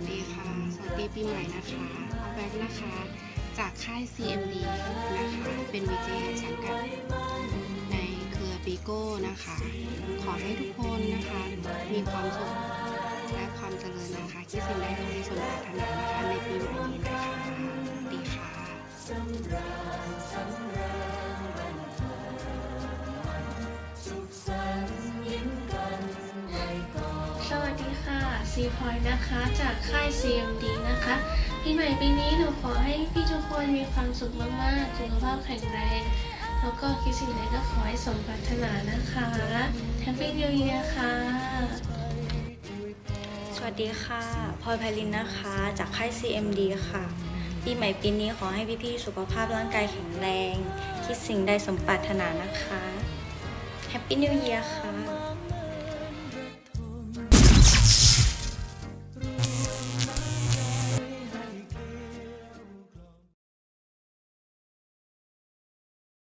สดีค่ะ สวัสดีปีใหม่นะคะเอาแบ็กนะคะ จากค่าย CMD นะคะ เป็นวีเจสังกัดในเครือปีโก้นะคะ ขอให้ทุกคนนะคะ มีความสุขและความเจริญนะคะ คิดสิ่งใดก็ให้สมปรารถนนะคะ ในปีใหม่นี้นะคะ ซีพอยนะคะ จากค่าย CMD นะคะปีใหม่ปีนี้หนูขอให้พี่ทุกคนมีความสุขมากๆสุขภาพแข็งแรง แล้วก็คิดสิ่งใดก็ขอให้สมปรารถนานะคะ Happy New Year ค่ะสวัสดีค่ะพลอยไพลินนะคะ จากค่าย CMD ค่ะปีใหม่ปีนี้ขอให้พี่ๆสุขภาพร่างกายแข็งแรง คิดสิ่งใดสมปรารถนานะคะ Happy New Year ค่ะ